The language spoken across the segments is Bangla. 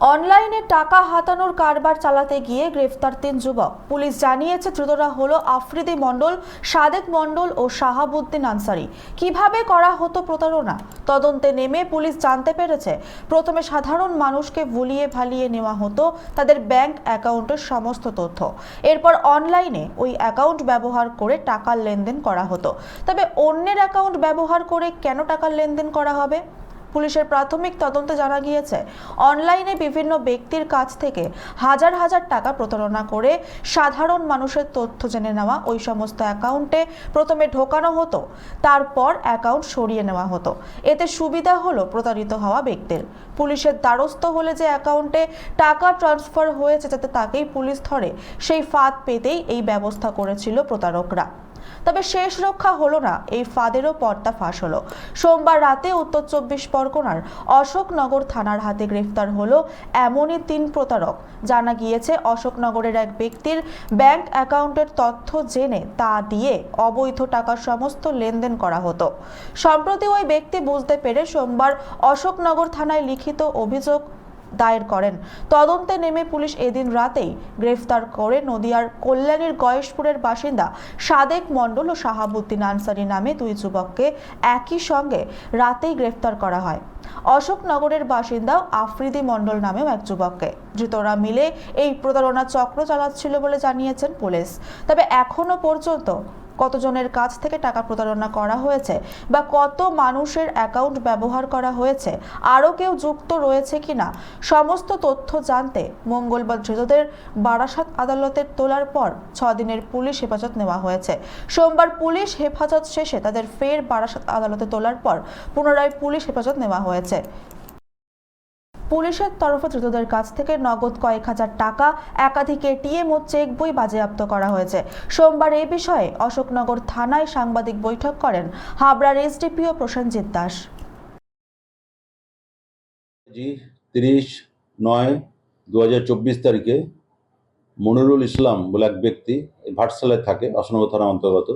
অনলাইনে টাকা হাতানোর কারবার চালাতে গিয়ে গ্রেফতার তিন যুবক। পুলিশ জানিয়েছে, ধৃতরা হলো আফ্রিদি মণ্ডল, সাদেক মণ্ডল ও শাহাবুদ্দিন আনসারি। কীভাবে করা হতো প্রতারণা? তদন্তে নেমে পুলিশ জানতে পেরেছে, প্রথমে সাধারণ মানুষকে ভুলিয়ে ভালিয়ে নেওয়া হতো তাদের ব্যাংক অ্যাকাউন্টের সমস্ত তথ্য। এরপর অনলাইনে ওই অ্যাকাউন্ট ব্যবহার করে টাকার লেনদেন করা হতো। তবে অন্যের অ্যাকাউন্ট ব্যবহার করে কেন টাকার লেনদেন করা হবে? পুলিশের প্রাথমিক তদন্তে জানা গিয়েছে। অনলাইনে বিভিন্ন ব্যক্তির কাছ থেকে হাজার হাজার টাকা প্রতারণা করে সাধারণ মানুষের তথ্য জেনে নেওয়া ওই সমস্ত অ্যাকাউন্টে প্রথমে ঢোকানো হতো, তারপর অ্যাকাউন্ট সরিয়ে নেওয়া হতো। এতে সুবিধা হলো প্রতারিত হওয়া ব্যক্তির। পুলিশের দ্বারস্থ হলে যে অ্যাকাউন্টে টাকা ট্রান্সফার হয়েছে, যাতে তাকেই পুলিশ ধরে, সেই ফাঁদ পেতেই এই ব্যবস্থা করেছিল প্রতারকরা। তবে শেষ রক্ষা হলো না, এই ফাঁদেরও পর্দা ফাঁস হলো। সোমবার রাতে উত্তর চব্বিশ পরগনার অশোকনগর থানার হাতে গ্রেফতার হলো এমনই তিন প্রতারক। জানা গিয়েছে, অশোকনগরের এক ব্যক্তির ব্যাংক অ্যাকাউন্টের তথ্য জেনে তা দিয়ে অবৈধ টাকার সমস্ত লেনদেন করা হতো। সম্প্রতি ওই ব্যক্তি বুঝতে পেরে সোমবার অশোকনগর থানায় লিখিত অভিযোগ দায়ের করেন। তদন্তে নেমে পুলিশ এদিন রাতেই গ্রেফতার করে নদিয়ার কল্যাণীর গয়েশপুরের বাসিন্দা সাদেক মণ্ডল ও শাহাবুদ্দিন আনসারি নামে দুই যুবককে একই সঙ্গে রাতেই গ্রেফতার করা হয়। অশোকনগরের বাসিন্দা আফ্রিদি মণ্ডল নামেও এক যুবককে। ধৃতরা মিলে এই প্রতারণা চক্র চালাচ্ছিল বলে জানিয়েছেন পুলিশ। তবে এখনও পর্যন্ত কতজনের কাছ থেকে টাকা প্রতারণা করা হয়েছে বা কত মানুষের অ্যাকাউন্ট ব্যবহার করা হয়েছে, আরও কেউ যুক্ত রয়েছে কিনা, সমস্ত তথ্য জানতে মঙ্গলবার ধৃতদের বারাসাত আদালতের তোলার পর ছ দিনের পুলিশ হেফাজত নেওয়া হয়েছে। সোমবার পুলিশ হেফাজত শেষে তাদের ফের বারাসাত আদালতে তোলার পর পুনরায় পুলিশ হেফাজত নেওয়া হয়েছে। পুলিশের তরফে ধৃতদের কাছ থেকে নগদ কয়েক হাজার টাকা, একাধিক এটিএম ও চেক বই বাজেয়াপ্ত করা হয়েছে। সোমবার এই বিষয়ে অশোকনগর থানায় সাংবাদিক বৈঠক করেন হাবড়ার এসডিপিও প্রসেনজিৎ দাস। জি, তিরিশ নয় দু তারিখে মনিরুল ইসলাম বলে এক ব্যক্তি ভাটসালায় থাকে অশনগর থানা অন্তর্গত।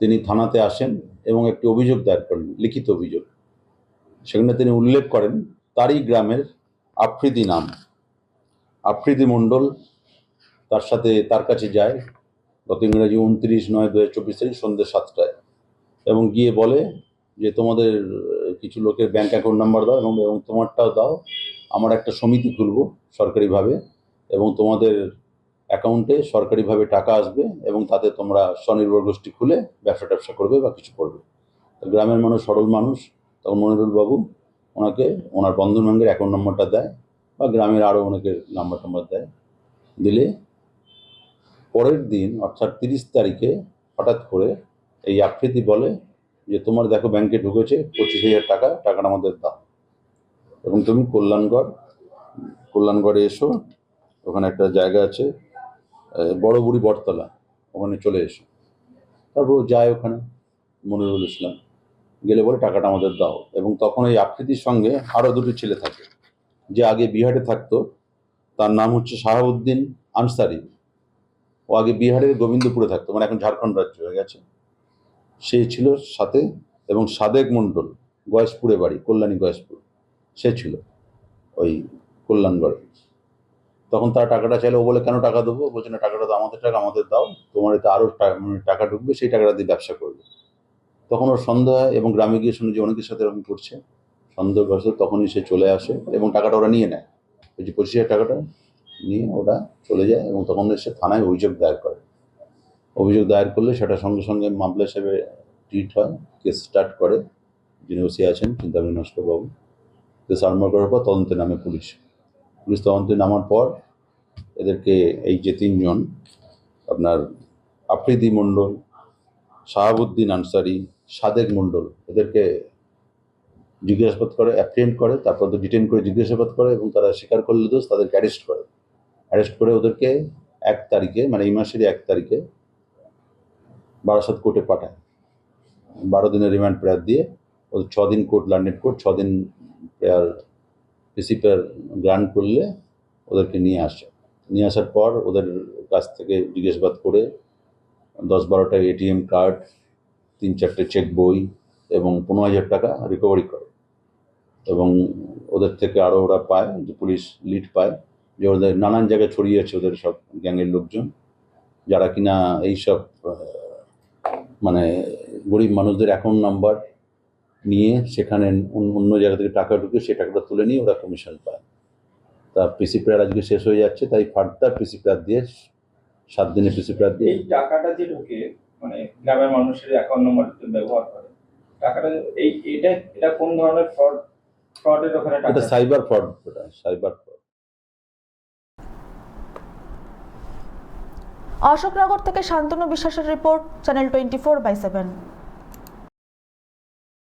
তিনি থানাতে আসেন এবং একটি অভিযোগ দায়ের করেন, লিখিত অভিযোগ। সেখানে তিনি উল্লেখ করেন তারই গ্রামের আফ্রিদি নাম। আফ্রিদি মণ্ডল তার সাথে তার কাছে যায়, গত ইংরাজি উনত্রিশ নয় দু হাজার চব্বিশ তারিখ সন্ধ্যে সাতটায়। এবং গিয়ে বলে যে, তোমাদের কিছু লোকের ব্যাঙ্ক অ্যাকাউন্ট নাম্বার দাও এবং এবং তোমারটাও দাও, আমার একটা সমিতি খুলবো সরকারিভাবে এবং তোমাদের অ্যাকাউন্টে সরকারিভাবে টাকা আসবে এবং তাতে তোমরা স্বনির্ভর গোষ্ঠী খুলে ব্যবসা ট্যাবসা করবে বা কিছু করবে। গ্রামের মানুষ সরল মানুষ, তখন মনিরুল বাবু ওনাকে, ওনার বন্ধন ব্যাংকের অ্যাকাউন্ট নম্বরটা দেয় বা গ্রামের আরও অনেকের নাম্বার টাম্বার দেয়। দিলে পরের দিন, অর্থাৎ তিরিশ তারিখে হঠাৎ করে এই আফ্রিদি বলে যে, তোমার দেখো ব্যাংকে ঢুকেছে, পঁচিশ হাজার টাকা, টাকাটা আমাদের দাও। এবং তুমি কল্যাণগড়, কল্যাণগড়ে এসো, ওখানে একটা জায়গা আছে বড় বুড়ি বটতলা, ওখানে চলে এসো। তারপর যায় ওখানে, মনিরুল ইসলাম। গেলে বলে টাকাটা আমাদের দাও। এবং তখন এই আফ্রিদির সঙ্গে আরও দুটি ছেলে থাকে। যে আগে বিহারে থাকতো, তার নাম হচ্ছে শাহাবুদ্দিন আনসারি। ও আগে বিহারের গোবিন্দপুরে থাকতো মানে এখন ঝাড়খণ্ড রাজ্য হয়ে গেছে। সে ছিল সাথে এবং সাদেক মণ্ডল, গয়েশপুরে বাড়ি, কল্যাণী গয়েশপুর, সে ছিল ওই কল্যাণগড়ে। তখন তারা টাকাটা চাইলে, ও বলে, কেন টাকা দেবো? বলছে, না, টাকাটা তো আমাদের টাকা, আমাদের দাও। তোমার এতে আরও মানে টাকা ঢুকবে, সেই টাকাটা দিয়ে ব্যবসা করবে। তখন ওর সন্দেহ হয় এবং গ্রামে গিয়ে শুনে যে অনেকের সাথে এরকম করছে সন্দেহগ্রস্ত তখনই সে চলে আসে এবং টাকাটা ওরা নিয়ে নেয়। ওই যে পঁচিশ টাকাটা নিয়ে ওরা চলে যায় এবং তখন এসে থানায় অভিযোগ দায়ের করে। অভিযোগ দায়ের করলে সেটা সঙ্গে সঙ্গে মামলা হিসেবে ট্রিট হয় কেস স্টার্ট করে। যিনি ওসি আছেন, চিন্তামণি নস্করবাবু। কেস আরম্ভ করার পর তদন্তে নামে পুলিশ। পুলিশ তদন্তে নামার পর এদেরকে এই যে তিনজন, আপনার আফ্রিদি মণ্ডল, শাহাবুদ্দিন আনসারি সাদেক মণ্ডল, এদেরকে জিজ্ঞাসাবাদ করে অ্যাপ্রিয়েন্ট করে, তারপর তো ডিটেন করে, জিজ্ঞাসাবাদ করে এবং তারা স্বীকার করলে দোষ তাদেরকে অ্যারেস্ট করে। অ্যারেস্ট করে ওদেরকে এক তারিখে মানে এই মাসেরই এক তারিখে বারাসাত কোর্টে পাঠায়। বারো দিনের রিমান্ড প্রেয়ার দিয়ে, ওদের ছ দিন কোর্ট লার্নেড কোর্ট ছ দিন প্রেয়ার পিসি প্রেয়ার গ্রান্ট করলে ওদেরকে নিয়ে আসে। নিয়ে আসার পর ওদের কাছ থেকে জিজ্ঞাসাবাদ করে দশ বারোটা এটিএম কার্ড তিন চারটে চেক বই এবং পনেরো হাজার টাকা রিকভারি করে। এবং ওদের থেকে আরও ওরা পায়, যে পুলিশ লিড পায়, যে ওদের নানান জায়গায় ছড়িয়ে আছে ওদের সব গ্যাংয়ের লোকজন, যারা কিনা এইসব মানে গরিব মানুষদের অ্যাকাউন্ট নাম্বার নিয়ে সেখানে অন্য জায়গা থেকে টাকা ঢুকে সে টাকাটা তুলে নিয়ে ওরা কমিশন পায়। তা পিসি প্রেয়ার আজকে শেষ হয়ে যাচ্ছে, তাই ফার্দার পিসি প্রেয়ার দিয়ে, সাত দিনের পিসি প্রেয়ার দিয়ে এই টাকাটা যে ঢোকে মানে গ্রামের মানুষের অ্যাকাউন্ট নম্বর ব্যবহার করে। টাকাটা এই এটা এটা কোন ধরনের ফ্রড ফ্রডের ওখানে এটা সাইবার ফ্রড এটা সাইবার ফ্রড অশোকনগর থেকে শান্তনু বিশ্বাসের report channel twenty four by seven